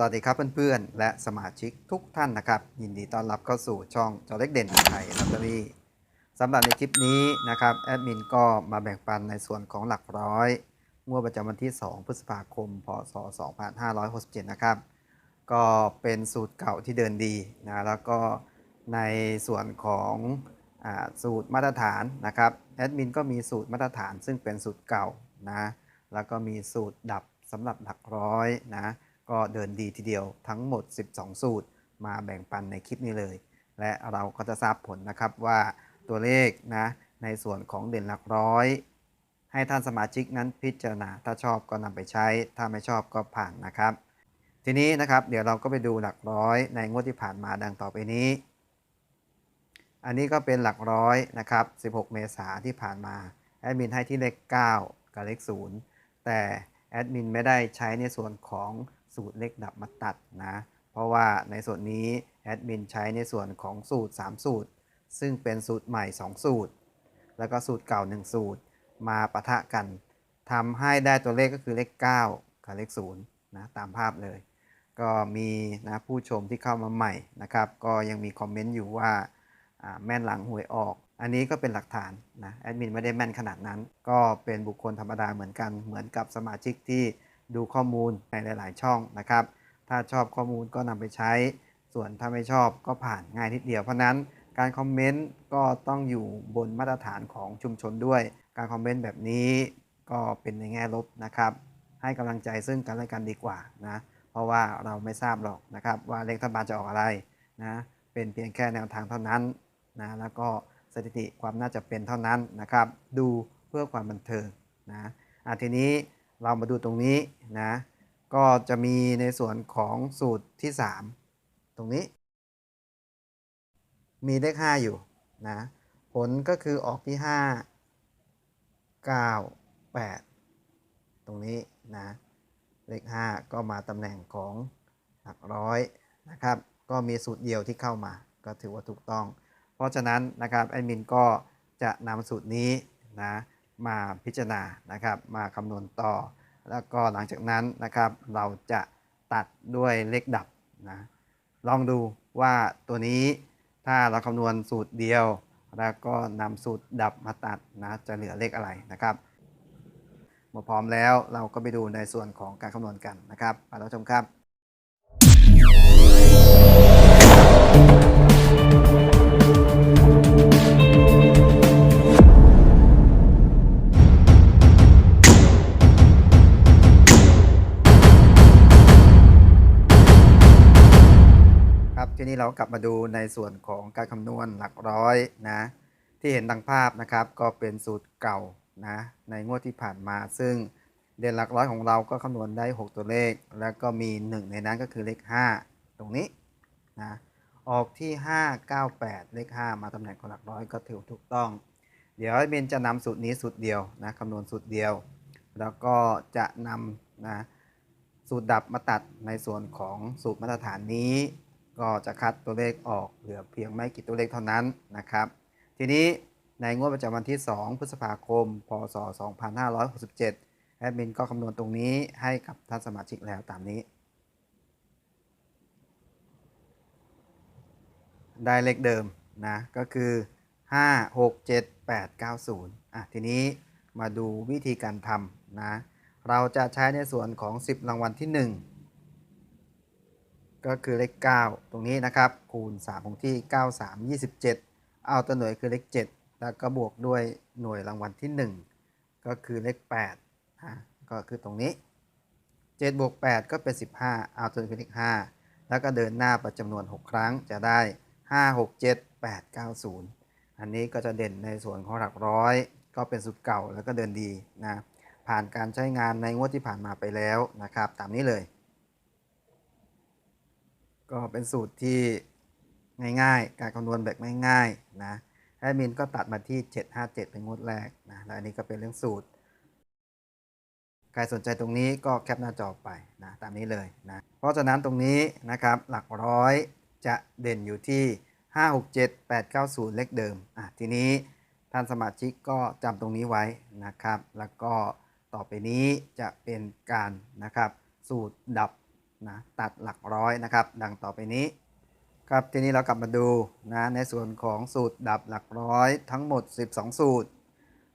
สวัสดีครับเพื่อนๆ และสมาชิกทุกท่านนะครับ ยินดีต้อนรับเข้าสู่ช่องจอเล็กเด่นไทยลอตเตอรี่สำหรับในคลิปนี้นะครับแอดมินก็มาแบ่งปันในส่วนของหลักร้อยงวดประจำวันที่ 2 พฤษภาคม พศ 2567 นะครับ ก็เป็นสูตรเก่าที่เดินดีนะแล้วก็ในส่วนของอสูตรมาตรฐานนะครับแอดมินก็มีสูตรมาตรฐานซึ่งเป็นสูตรเก่านะแล้วก็มีสูตรดับสำหรับหลักร้อยนะ ก็เดินดีทีเดียวทั้งหมด 12 สูตรมาแบ่งปันในคลิปนี้เลย และเราก็จะทราบผลนะครับว่าตัวเลขนะในส่วนของเด่นหลักร้อย ให้ท่านสมาชิกนั้นพิจารณา ถ้าชอบก็นำไปใช้ ถ้าไม่ชอบก็ผ่านนะครับ ทีนี้นะครับเดี๋ยวเราก็ไปดูหลักร้อยในงวดที่ผ่านมาดังต่อไปนี้ อันนี้ก็เป็นหลักร้อยนะครับ 16 เมษาที่ผ่านมาแอดมินให้ที่เลข 9 กับเลข 0 แต่แอดมินไม่ได้ใช้ในส่วนของ สูตรเลขดับมาตัดนะ เพราะว่าในส่วนนี้แอดมินใช้ในส่วนของสูตร 3 สูตร ซึ่งเป็นสูตรใหม่ 2 สูตร แล้วก็สูตรเก่า 1 สูตรมาปะทะกันทำให้ได้ตัวเลขก็คือเลข 9 กับเลข0นะตามภาพเลย ก็มีนะผู้ชมที่เข้ามาใหม่นะครับ ก็ยังมีคอมเมนต์อยู่ว่าแม่นหลังหวยออก อันนี้ก็เป็นหลักฐานนะแอดมินไม่ได้แม่นขนาดนั้น ก็เป็นบุคคลธรรมดาเหมือนกัน เหมือนกับสมาชิกที่ ดูข้อมูลในหลาย ๆ ช่องนะครับ ถ้าชอบข้อมูลก็นำไปใช้ ส่วนถ้าไม่ชอบก็ผ่านง่ายนิดเดียว เพราะนั้นการคอมเมนต์ก็ต้องอยู่บนมาตรฐานของชุมชนด้วย การคอมเมนต์แบบนี้ก็เป็นในแง่ลบนะครับ ให้กำลังใจซึ่งกันและกันดีกว่านะ เพราะว่าเราไม่ทราบหรอกนะครับ ว่าเลขรัฐบาลจะออกอะไรนะ เป็นเพียงแค่แนวทางเท่านั้นนะ แล้วก็สถิติความน่าจะเป็นเท่านั้นนะครับ ดูเพื่อความบันเทิงนะอะทีนี้ เรามาดูตรงนี้นะ ก็จะมีในส่วนของสูตรที่ 3 ตรงนี้ มีเลข5อยู่นะ ผลก็คือออกที่ 5 9 8 ตรงนี้นะ เลข 5 ก็มาตำแหน่งของหลักร้อยนะครับ ก็มีสูตรเดียวที่เข้ามา ก็ถือว่าถูกต้อง เพราะฉะนั้นนะครับแอดมินก็จะนำสูตรนี้นะ มาพิจารณานะครับ มาคำนวณต่อ แล้วก็หลังจากนั้นนะครับ เราจะตัดด้วยเลขดับนะลองดูว่าตัวนี้ถ้าเราคำนวณสูตรเดียว แล้วก็นำสูตรดับมาตัดนะจะเหลือเลขอะไรนะครับเมื่อพร้อมแล้วเราก็ไปดูในส่วนของการคำนวณกันนะครับมารับชมครับ เรากลับมาดูในส่วนของการคำนวณหลักร้อยนะที่เห็นดังภาพนะครับก็เป็นสูตรเก่านะในงวดที่ผ่านมา ซึ่งเด่นหลักร้อยของเราก็คำนวณได้ 6 ตัวเลข แล้วก็มี 1 ในนั้นก็คือเลข 5 ตรงนี้นะออกที่ 598 เลข 5 มาตำแหน่งของหลักร้อยก็ถือถูกต้อง เดี๋ยวเบนจะนำสูตรนี้สูตรเดียวนะคำนวณสูตรเดียว แล้วก็จะนำนะสูตรดับมาตัดในส่วนของสูตรมาตรฐานนี้ ก็จะคัดตัวเลขออกเหลือเพียงไม่กี่ตัวเลขเท่านั้นนะครับ ทีนี้ในงวดประจำวันที่ 2 พฤษภาคม พศ 2567 แอดมินก็คำนวณตรงนี้ให้กับท่านสมาชิกแล้วตามนี้ ได้เลขเดิมนะ ก็คือ 5 6 7 8 9 0อะทีนี้มาดูวิธีการทำนะ เราจะใช้ในส่วนของ 10 รางวัลที่ 1 ก็คือเลข 9 ตรงนี้นะครับ คูณ3ของที่ 9 3 27 เอาตัวหน่วยคือเลข 7 แล้วก็บวกด้วยหน่วยรางวัลที่ 1 ก็คือเลข8อะก็คือตรงนี้ 7 บวก 8 ก็เป็น 15 เอาตัวหน่วยคือเลข 5 แล้วก็เดินหน้าไปจำนวน 6 ครั้งจะได้ 5 6 7 8 9 0 อันนี้ก็จะเด่นในส่วนของหลักร้อย ก็เป็นสูตรเก่าแล้วก็เดินดีนะผ่านการใช้งานในงวดที่ผ่านมาไปแล้วนะครับ ตามนี้เลย ก็เป็นสูตรที่ง่ายๆ การคำนวณแบบง่ายๆนะแอดมินก็ตัดมาที่ 757 เป็นงวดแรกนะ แล้วอันนี้ก็เป็นเรื่องสูตร ใครสนใจตรงนี้ก็แคปหน้าจอไปนะตามนี้เลยนะ เพราะฉะนั้นตรงนี้นะครับหลักร้อยจะเด่นอยู่ที่ 567 890 เลขเดิม อะทีนี้ท่านสมาชิกก็จำตรงนี้ไว้นะครับ แล้วก็ต่อไปนี้จะเป็นการนะครับสูตรดับ นะตัดหลักร้อยนะครับ ดังต่อไปนี้ ครับทีนี้เรากลับมาดูนะในส่วนของสูตรดับหลักร้อยทั้งหมด 12 สูตร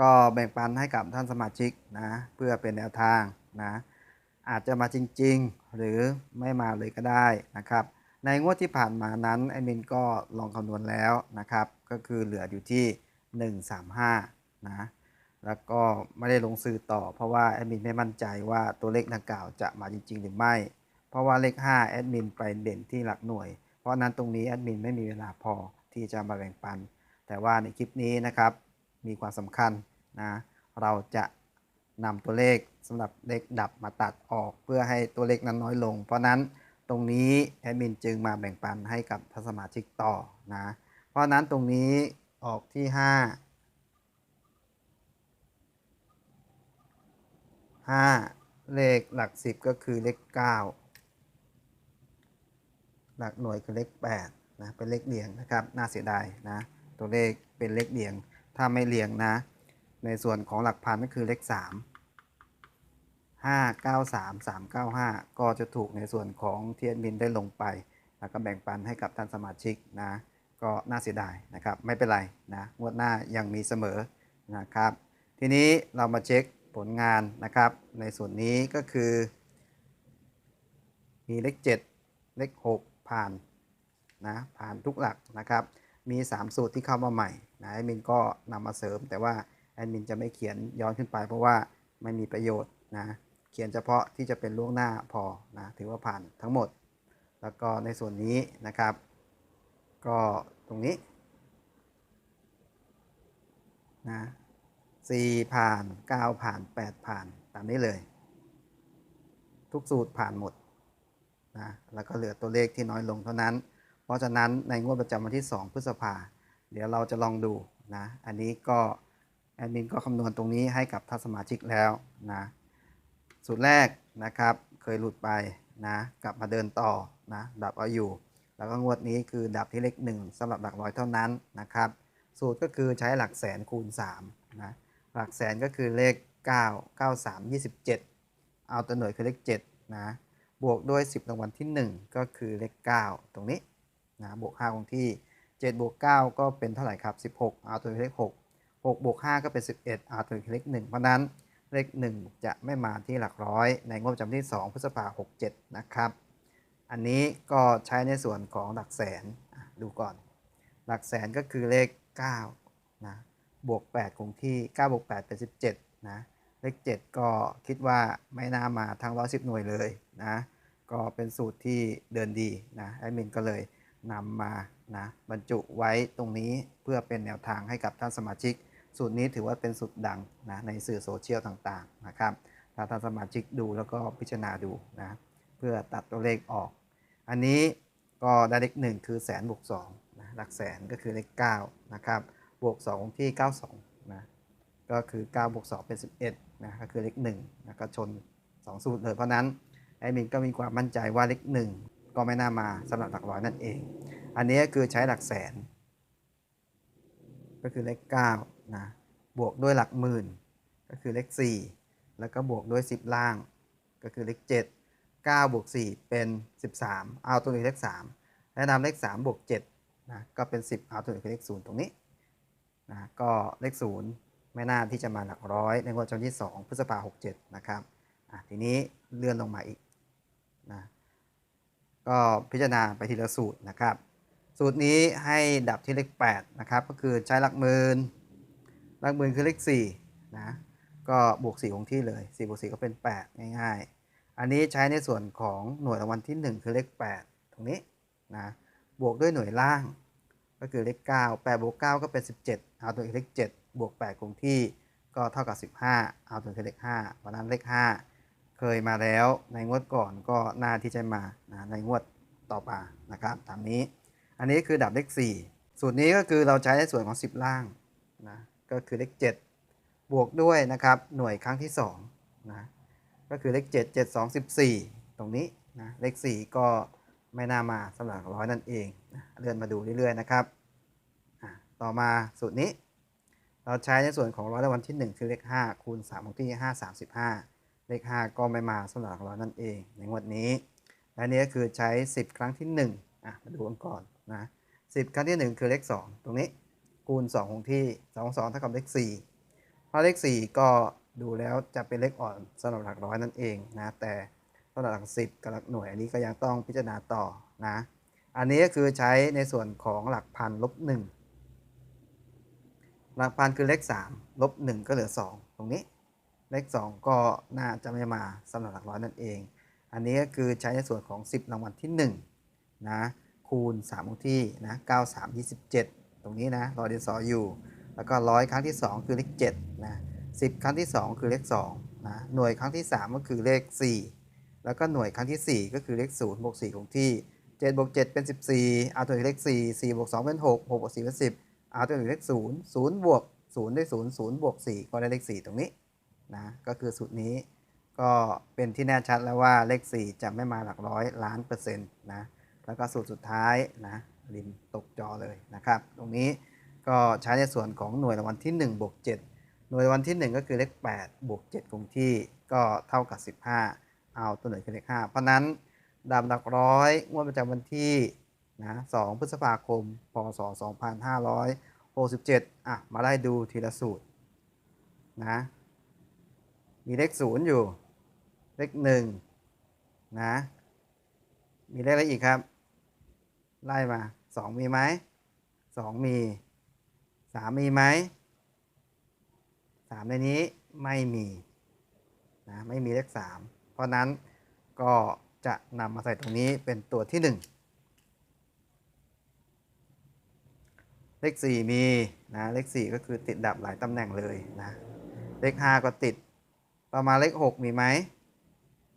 ก็แบ่งปันให้กับท่านสมาชิกนะเพื่อเป็นแนวทางนะอาจจะมาจริง ๆ หรือไม่มาเลยก็ได้นะครับ ในงวดที่ผ่านมานั้นแอมินก็ลองคำนวณแล้วนะครับ ก็คือเหลืออยู่ที่ 135นะแล้วก็ไม่ได้ลงซื้อต่อเพราะว่าแอดมินไม่มั่นใจว่าตัวเลขดังกล่าวจะมาจริง ๆ หรือไม่ เพราะว่าเลข5แอดมินไปเด่นที่หลักหน่วย เพราะนั้นตรงนี้แอดมินไม่มีเวลาพอที่จะมาแบ่งปัน แต่ว่าในคลิปนี้นะครับมีความสำคัญนะเราจะนำตัวเลขสำหรับเลขดับมาตัดออก เพื่อให้ตัวเลขนั้นน้อยลง เพราะนั้นตรงนี้แอดมินจึงมาแบ่งปันให้กับท่านสมาชิกต่อนะ เพราะนั้นตรงนี้ออกที่ 5 5 เลขหลัก 10 ก็คือเลข 9 หลักหน่วยคือเลข8นะเป็นเลขเรียงนะครับ น่าเสียดายนะ ตัวเลขเป็นเลขเรียง ถ้าไม่เรียงนะ ในส่วนของหลักพันก็คือเลข 3 5 9 3 3 9 5 ก็จะถูกในส่วนของเทียนบินได้ลงไปแล้วก็แบ่งปันให้กับท่านสมาชิกนะ ก็น่าเสียดายนะครับ ไม่เป็นไรนะงวดหน้ายังมีเสมอนะครับ ทีนี้เรามาเช็คผลงานนะครับ ในส่วนนี้ก็คือ มีเลข 7 เลข 6 ผ่านนะผ่านทุกหลักนะครับ มี 3 สูตรที่เข้ามาใหม่นะแอดมินก็นำมาเสริม แต่ว่าแอดมินจะไม่เขียนย้อนขึ้นไป เพราะว่าไม่มีประโยชน์นะเขียนเฉพาะที่จะเป็นล่วงหน้าพอนะถือว่าผ่านทั้งหมด แล้วก็ในส่วนนี้นะครับ ก็ตรงนี้นะสี่ผ่านเก้าผ่านแปดผ่าน ตามนี้เลย ทุกสูตรผ่านหมด นะแล้วก็เหลือตัวเลขที่น้อยลงเท่านั้น เพราะฉะนั้นในงวดประจำวันที่ 2 พฤษภาเดี๋ยวเราจะลองดูนะอันนี้ก็แอดมินก็คำนวณตรงนี้ให้กับท่านสมาชิกแล้วนะสูตรแรกนะครับเคยหลุดไปนะกลับมาเดินต่อนะดับเอาอยู่ แล้วก็งวดนี้คือดับที่เลข1สำหรับหลักร้อยเท่านั้นนะครับสูตรก็คือใช้หลักแสนคูณ3นะหลักแสนก็คือเลข 9 9 3 27 เอาตัวหน่วยคือเลข7นะ บวกด้วย 10รางวัลที่ 1 ก็คือเลข 9 ตรงนี้นะบวก 5 คงที่ 7 บวก 9 ก็เป็นเท่าไหร่ครับ 16 เอาตัวเลข 6 6 บวก 5 ก็เป็น 11 เอาตัวเลข 1 เพราะนั้นเลข 1 จะไม่มาที่หลักร้อย ในงวดประจำที่ 2 พฤษภา67 นะครับ อันนี้ก็ใช้ในส่วนของหลักแสนดูก่อน หลักแสนก็คือเลข9นะบวก 8 คงที่ 9 บวก 8 เป็น 17 นะ เลข 7 ก็คิดว่าไม่น่ามาทั้ง110 หน่วยเลยนะ ก็เป็นสูตรที่เดินดีนะแอดมินก็เลยนำมานะบรรจุไว้ตรงนี้เพื่อเป็นแนวทางให้กับท่านสมาชิก สูตรนี้ถือว่าเป็นสูตรดังนะในสื่อโซเชียลต่างๆนะครับถ้าท่านสมาชิกดูแล้วก็พิจารณาดูนะเพื่อตัดตัวเลขออก อันนี้ก็ได้เลขหนึ่งคือแสนบวกสองนะหลักแสนก็คือเลข9นะครับบวก2ที่ 92นะก็คือ9บวก2เป็น 11นะก็คือเลข1นะก็ชน 2 สูตรเลยเพราะนั้น อดมินก็มีความมั่นใจว่าเลข1ก็ไม่น่ามาสำหรับหลักร้อยนั่นเอง อันนี้คือใช้หลักแสน ก็คือเลข9นะบวกด้วยหลักหมื่น ก็คือเลข 4 แล้วก็บวกด้วย 10 ล่าง ก็คือเลข 7 9บวก4เป็น 13 เอาตัวเลข3แนะนำเลข3บวก7นะก็เป็น 10 เอาตัวเลขเลข 0 ตรงนี้นะก็เลข 0 ไม่น่าที่จะมาหลักร้อยในงวดวันที่ 2 พฤษภาคม67 นะครับอะทีนี้เลื่อนลงมาอีก นะก็พิจารณาไปทีละสูตรนะครับ สูตรนี้ให้ดับที่เลข8นะครับก็คือใช้หลักหมื่นหลักหมื่นคือเลข4นะก็บวก 4 คงที่เลย4บวก4ก็เป็น 8 ง่ายๆ อันนี้ใช้ในส่วนของหน่วยรางวัลที่ 1 คือเลข 8 ตรงนี้นะบวกด้วยหน่วยล่างก็คือเลข 9 8บวก9ก็เป็น 17 เอาตัวเลข7บวก 8 คงที่ก็เท่ากับ 15 เอาตัวเลข5เพราะนั้นเลข 5 ยมาแล้วในงวดก่อนก็น่าที่จะมานะในงวดต่อมานะครับตามนี้ อันนี้คือดับเลข 4 สูตรนี้ก็คือเราใช้ในส่วนของ 10 ล่างนะก็คือเลข 7 บวกด้วยนะครับหน่วยครั้งที่2นะก็คือเลข 7 7 2 14 ตรงนี้นะเลข 4 ก็ไม่น่ามาสำหรับร้อยนั่นเองนะเลื่อนมาดูเรื่อยๆนะครับต่อมาสูตรนี้ เราใช้ในส่วนของร้อยละวันที่ 1 คือเลข 5 คูณ3ของที่ 5 35 เลข 5 ก็ไม่มาสำหรับร้อยนั่นเอง ในงวดนี้ และนี้ก็คือใช้ 10 ครั้งที่1อะมาดูกันก่อนนะ10 ครั้งที่ 1 คือเลข 2 ตรงนี้คูณ2คงที่2 2เท่ากับเลข4เพราะเลข 4 ก็ดูแล้วจะเป็นเลขอ่อนสำหรับหลักร้อยนั่นเองนะแต่สำหรับหลัก10กับหลักหน่วยอันนี้ก็ยังต้องพิจารณาต่อนะอันนี้ก็คือใช้ในส่วนของหลักพันลบ1หลักพันคือเลข 3 ลบ 1 ก็เหลือ 2 ตรงนี้ เลข 2 ก็น่าจะไม่มาสำหรับหลักร้อยนั่นเอง อันนี้ก็คือใช้ในส่วนของ 10 รางวัลที่1นะคูณ3คงที่นะ9 3 27 ตรงนี้นะรอเดียนสออยู่ แล้วก็ร้อยครั้งที่ 2 คือเลข7นะ10 ครั้งที่ 2 คือเลข2นะหน่วยครั้งที่ 3 ก็คือเลข 4 แล้วก็หน่วยครั้งที่ 4 ก็คือเลข0บวก4คงที่7บวก7เป็น 14เอาตัวเลข4 4บวก2เป็น 6 6บวก4เป็น 10เอาตัวเลข0 0บวก0ด้วย0 0บวก4ก็ได้เลข 4 ตรงนี้ นะก็คือสูตรนี้ก็เป็นที่แน่ชัดแล้วว่าเลข 4 จะไม่มาหลักร้อยล้านเปอร์เซ็นต์นะแล้วก็สูตรสุดท้ายนะริมตกจอเลยนะครับ ตรงนี้ก็ใช้ในส่วนของหน่วยรางวัลที่1บวก7หน่วยรางวัลที่ 1 ก็คือเลข8บวก7คงที่ก็เท่ากับ 15 เอาตัวหน่วยคือเลข5เพราะนั้นดามหลักร้อยงวดประจำวันที่นะ2พฤษภาคม พศ 2567 อะ มาไล่ดูทีละสูตรนะ มีเลข0อยู่ เลข1นะ มีเลขอะไรอีกครับ ไล่มา2มีไหม2มี3มีไหม3ในนี้ไม่มีนะไม่มีเลข3เพราะนั้นก็จะนำมาใส่ตรงนี้เป็นตัวที่1เลข4มีนะเลข4ก็คือติดดับหลายตำแหน่งเลยนะเลข5ก็ติด ต่อมาเลข6มีไหม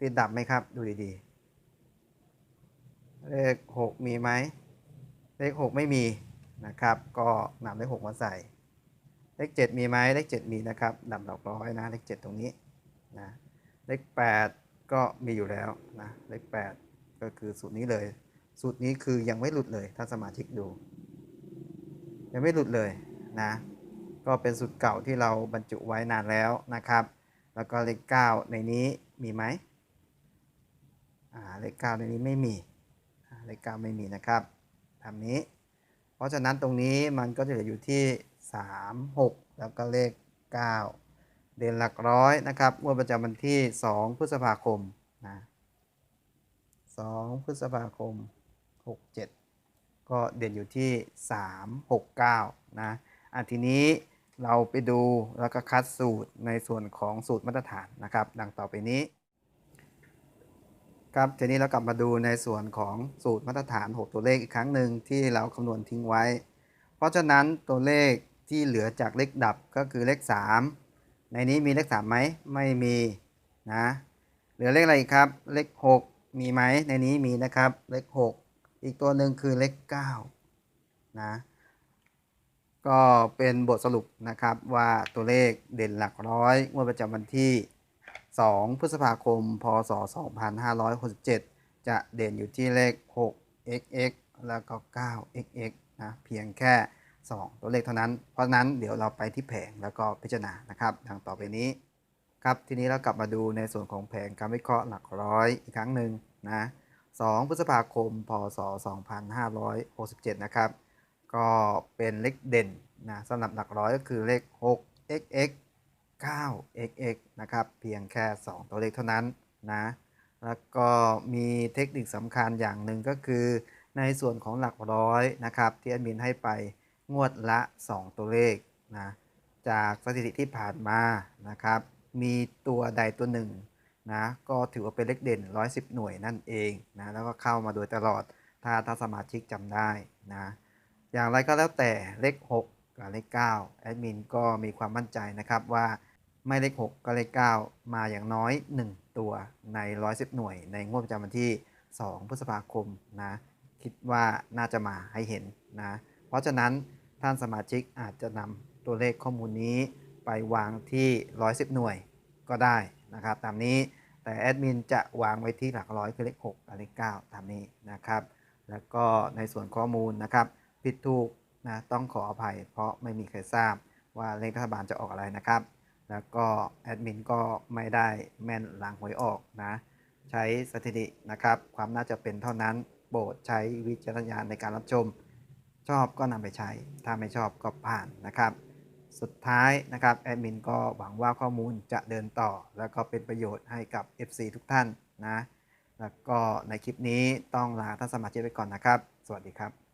ติดดับไหมครับ ดูดีๆ เลข6มีไหม เลข6ไม่มีนะครับ ก็นำเลข6มาใส่ เลข7มีไหมเลข7มีนะครับดับดอกร้อยนะ เลข7ตรงนี้นะ เลข8ก็มีอยู่แล้วนะ เลข8ก็คือสูตรนี้เลย สูตรนี้คือยังไม่หลุดเลย ถ้าสมาชิกดู ยังไม่หลุดเลยนะ ก็เป็นสูตรเก่าที่เราบรรจุไว้นานแล้วนะครับ แล้วก็เลข9ในนี้มีไหมอ่าเลข9ในนี้ไม่มีเลข9ไม่มีนะครับทำนี้ เพราะฉะนั้นตรงนี้มันก็จะเหลืออยู่ที่ 3 6 แล้วก็เลข 9 เด่นหลักร้อยนะครับงวดประจำวันที่ 2 พฤษภาคมนะ2พฤษภาคม 67 ก็เด่นอยู่ที่ 3 6 9 นะอันทีนี้ เราไปดูแล้วก็คัดสูตรในส่วนของสูตรมาตรฐานนะครับ ดังต่อไปนี้ ครับทีนี้เรากลับมาดูในส่วนของสูตรมาตรฐาน 6 ตัวเลขอีกครั้งหนึ่งที่เราคำนวณทิ้งไว้ เพราะฉะนั้นตัวเลขที่เหลือจากเลขดับก็คือเลข 3 ในนี้มีเลข3ไหมไม่มีนะเหลือเลขอะไรครับ เลข 6 มีไหมในนี้มีนะครับเลข 6 อีกตัวหนึ่งคือเลข9นะ ก็เป็นบทสรุปนะครับว่าตัวเลขเด่นหลักร้อยงวดประจำวันที่ 2 พฤษภาคม พศ 2567 จะเด่นอยู่ที่เลข 6xx แล้วก็ 9xx นะเพียงแค่ 2 ตัวเลขเท่านั้น เพราะนั้นเดี๋ยวเราไปที่แผงแล้วก็พิจารณานะครับดังต่อไปนี้ครับทีนี้เรากลับมาดูในส่วนของแผงการวิเคราะห์หลักร้อยอีกครั้งหนึ่งนะ 2 พฤษภาคม พศ 2567 นะครับ ก็เป็นเลขเด่นนะสำหรับหลักร้อยก็คือเลข 6xx 9xx นะครับ เพียงแค่ 2 ตัวเลขเท่านั้นนะ แล้วก็มีเทคนิคสำคัญอย่างหนึ่งก็คือ ในส่วนของหลักร้อยนะครับ ที่แอดมินให้ไปงวดละ 2 ตัวเลขนะ จากสถิติที่ผ่านมานะครับ มีตัวใดตัวหนึ่งนะก็ถือว่าเป็นเลขเด่น 110 หน่วยนั่นเองนะแล้วก็เข้ามาโดยตลอดถ้าถ้าสมาชิกจำได้นะ อย่างไรก็แล้วแต่เลข 6 กับเลข9แอดมินก็มีความมั่นใจนะครับว่าไม่เลข 6 ก็เลข 9 มาอย่างน้อย 1 ตัวใน 110 หน่วย ในงวดประจำวันที่ 2 พฤษภาคมนะคิดว่าน่าจะมาให้เห็นนะเพราะฉะนั้นท่านสมาชิกอาจจะนำตัวเลขข้อมูลนี้ไปวางที่ 110 หน่วยก็ได้นะครับ ตามนี้แต่แอดมินจะวางไว้ที่หลักร้อยคือเลข 6 กับเลข 9 ตามนี้นะครับ แล้วก็ในส่วนข้อมูลนะครับ ผิดถูกนะต้องขออภัย เพราะไม่มีใครทราบว่าเลขรัฐบาลจะออกอะไรนะครับ แล้วก็แอดมินก็ไม่ได้แม่นหลังหวยออกนะ ใช้สถิตินะครับ ความน่าจะเป็นเท่านั้น โปรดใช้วิจารณญาณในการรับชม ชอบก็นำไปใช้ ถ้าไม่ชอบก็ผ่านนะครับ สุดท้ายนะครับแอดมินก็หวังว่าข้อมูลจะเดินต่อ แล้วก็เป็นประโยชน์ให้กับ FC ทุกท่านนะ แล้วก็ในคลิปนี้ต้องลาท่านสมาชิกไปก่อนนะครับ สวัสดีครับ